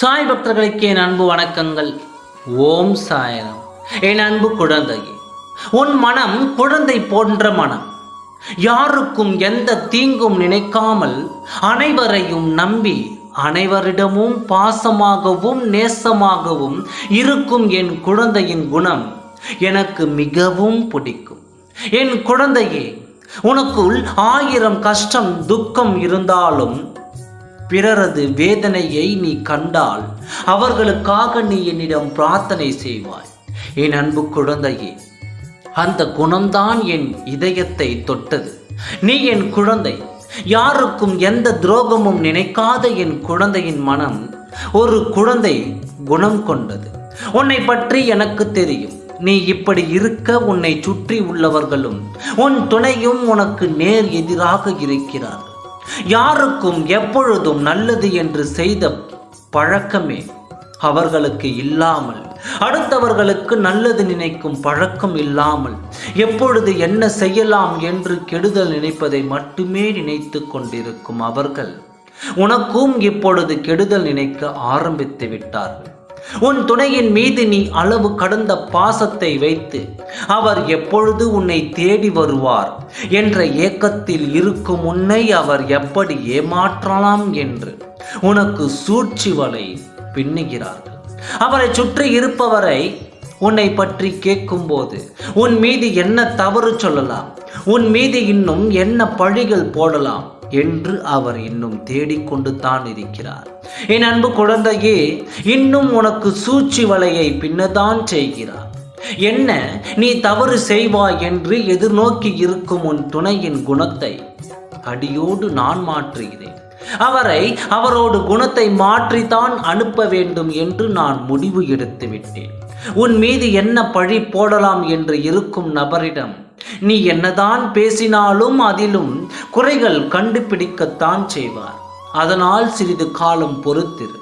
சாய் பக்தர்களுக்கு என் அன்பு வணக்கங்கள். ஓம் சாயரம். என் அன்பு குழந்தையே உன் மனம் குழந்தை போன்ற மனம். யாருக்கும் எந்த தீங்கும் நினைக்காமல் அனைவரையும் நம்பி அனைவரிடமும் பாசமாகவும் நேசமாகவும் இருக்கும் என் குழந்தையின் குணம் எனக்கு மிகவும் பிடிக்கும். என் குழந்தையே உனக்குள் ஆயிரம் கஷ்டம் துக்கம் இருந்தாலும் பிறரது வேதனையை நீ கண்டால் அவர்களுக்காக நீ என்னிடம் பிரார்த்தனை செய்வாய். என் அன்பு குழந்தையே அந்த குணம்தான் என் இதயத்தை தொட்டது. நீ என் குழந்தை யாருக்கும் எந்த துரோகமும் நினைக்காத என் குழந்தையின் மனம் ஒரு குழந்தை குணம் கொண்டது. உன்னை பற்றி எனக்கு தெரியும். நீ இப்படி இருக்க உன்னை சுற்றி உள்ளவர்களும் உன் துணையும் உனக்கு நேர் எதிராக இருக்கிறார்கள். யாருக்கும் எப்பொழுதும் நல்லது என்று செய்த பழக்கமே அவர்களுக்கு இல்லாமல் அடுத்தவர்களுக்கு நல்லது நினைக்கும் பழக்கம் இல்லாமல் எப்பொழுது என்ன செய்யலாம் என்று கெடுதல் நினைப்பதை மட்டுமே நினைத்து கொண்டிருக்கும் அவர்கள் உனக்கும் இப்பொழுது கெடுதல் நினைக்க ஆரம்பித்து விட்டார்கள். உன் துணையின் மீது நீ அளவு கடந்த பாசத்தை வைத்து அவர் எப்பொழுது உன்னை தேடி வருவார்? என்ற ஏக்கத்தில் இருக்கும் உன்னை அவர் எப்படி ஏமாற்றலாம் என்று உனக்கு சூழ்ச்சி வலை பின்னுகிறார்கள். அவரை சுற்றி இருப்பவரை உன்னை பற்றி கேட்கும்போது உன் மீது என்ன தவறு சொல்லலாம்? உன் மீது இன்னும் என்ன பழிகள் போடலாம்? என்று அவர் இன்னும் தேடிக்கொண்டு தான் இருக்கிறார். என் அன்பு குழந்தையே இன்னும் உனக்கு சூழ்ச்சி வலையை பின்னதான் செய்கிறார். என்ன நீ தவறு செய்வாய் என்று எதிர்நோக்கி இருக்கும் உன் துணையின் குணத்தை அடியோடு நான் மாற்றுகிறேன். அவரை அவரோடு குணத்தை மாற்றித்தான் அனுப்ப வேண்டும் என்று நான் முடிவு எடுத்து விட்டேன் உன் மீது என்ன பழி போடலாம் என்று இருக்கும் நபரிடம் நீ என்னதான் பேசினாலும் அதிலும் குறைகள் கண்டுபிடிக்கத்தான் செய்வார். அதனால் சிறிது காலம் பொறுத்திரு.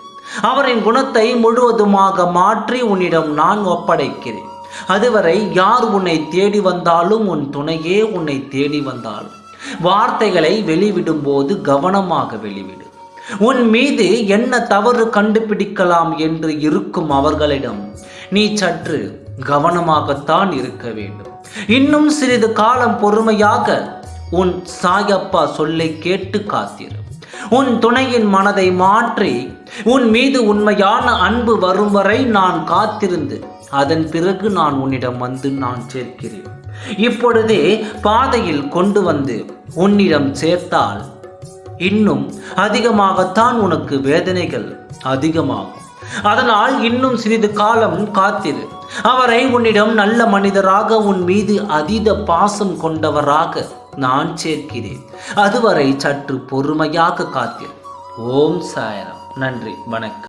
அவரின் குணத்தை முழுவதுமாக மாற்றி உன்னிடம் நான் ஒப்படைக்கிறேன். அதுவரை யார் உன்னை தேடி வந்தாலும் உன் துணையே உன்னை தேடி வந்தாலும் வார்த்தைகளை வெளிவிடும் போது கவனமாக வெளிவிடு. உன் மீது என்ன தவறு கண்டுபிடிக்கலாம் என்று இருக்கும் அவர்களிடம் நீ சற்று கவனமாகத்தான் இருக்க வேண்டும். இன்னும் சிறிது காலம் பொறுமையாக உன் சாயப்பா சொல்லை கேட்டு காத்திரு. உன் துணையின் மனதை மாற்றி உன் மீது உண்மையான அன்பு வரும் வரை நான் காத்திருந்து அதன் பிறகு நான் உன்னிடம் வந்து நான் சேர்க்கிறேன். இப்பொழுதே பாதையில் கொண்டு வந்து உன்னிடம் சேர்த்தால் இன்னும் அதிகமாகத்தான் உனக்கு வேதனைகள் அதிகமாகும். அதனால் இன்னும் சிறிது காலம் காத்திரு. அவரை உன்னிடம் நல்ல மனிதராக உன் மீது அதீத பாசம் கொண்டவராக நான் சேர்க்கிறேன். அதுவரை சற்று பொறுமையாக காத்திரு. ஓம் சாயரம். நன்றி. வணக்கம்.